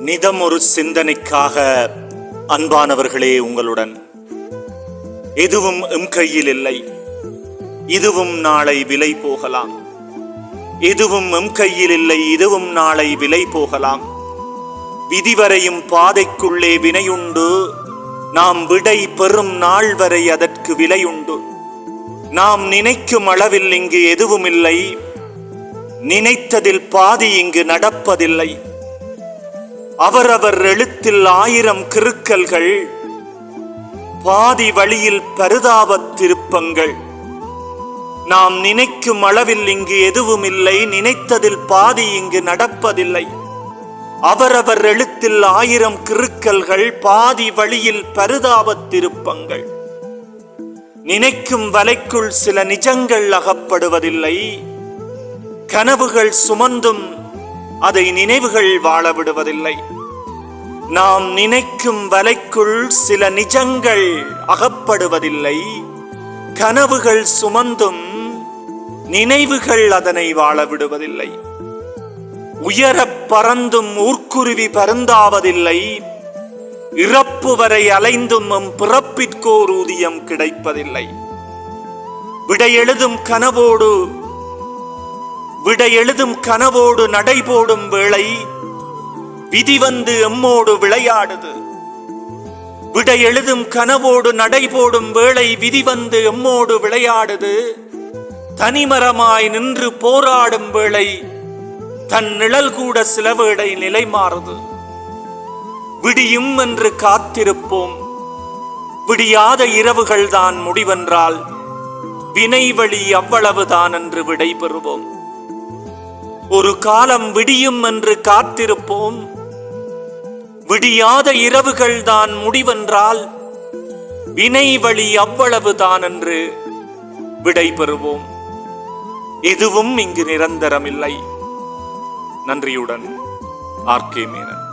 நிதம் ஒரு சிந்தனைக்காக அன்பானவர்களே உங்களுடன். எதுவும் எம் கையில் இல்லை. இதுவும் நாளை விலை போகலாம். எதுவும் எம் கையில் இல்லை. இதுவும் நாளை விலை போகலாம். விதிவரையும் பாதைக்குள்ளே வினையுண்டு. நாம் விடை பெறும் நாள் வரை அதற்கு விலையுண்டு. நாம் நினைக்கும் அளவில் இங்கு எதுவும் இல்லை. நினைத்ததில் பாதி இங்கு நடப்பதில்லை. அவரவர் எழுத்தில் ஆயிரம் கிருக்கல்கள் பாதி வழியில் பரிதாபத் திருப்பங்கள். நாம் நினைக்கும் அளவில் இங்கு எதுவும் இல்லை நினைத்ததில் பாதி இங்கு நடப்பதில்லை. அவரவர் எழுத்தில் ஆயிரம் கிருக்கல்கள் பாதி வழியில் பரிதாபத் திருப்பங்கள். நினைக்கும் வலைக்குள் சில நிஜங்கள் அகப்படுவதில்லை. கனவுகள் சுமந்தும் அதை நினைவுகள் வாழ விடுவதில்லை நாம் நினைக்கும் வலைக்குள் சில நிஜங்கள் அகப்படுவதில்லை. கனவுகள் சுமந்தும் நினைவுகள் அதனை வாழ விடுவதில்லை உயரப் பறந்தும் ஊர்க்குருவி பருந்தாவதில்லை. இறப்பு வரை அலைந்தும் எம் பிறப்பிற்கோர் ஊதியம் கிடைப்பதில்லை. விடை எழுதும் கனவோடு விட எழுதும் கனவோடு நடைபோடும் வேளை விதி வந்து எம்மோடு விளையாடுது. விட எழுதும் கனவோடு நடைபோடும் வேளை விதி வந்து எம்மோடு விளையாடுது. தனிமரமாய் நின்று போராடும் வேளை தன் நிழல் கூட சில வேளை நிலை மாறுது. விடியும் என்று காத்திருப்போம். விடியாத இரவுகள்தான் முடிவென்றால் வினை வழி அவ்வளவுதான் என்று விடை பெறுவோம் ஒரு காலம் விடியும் என்று காத்திருப்போம். விடியாத இரவுகள் தான் முடிவென்றால் வினை வழி அவ்வளவுதான் என்று விடை பெறுவோம் எதுவும் இங்கு நிரந்தரமில்லை. நன்றியுடன் ஆர்கே மேனன்.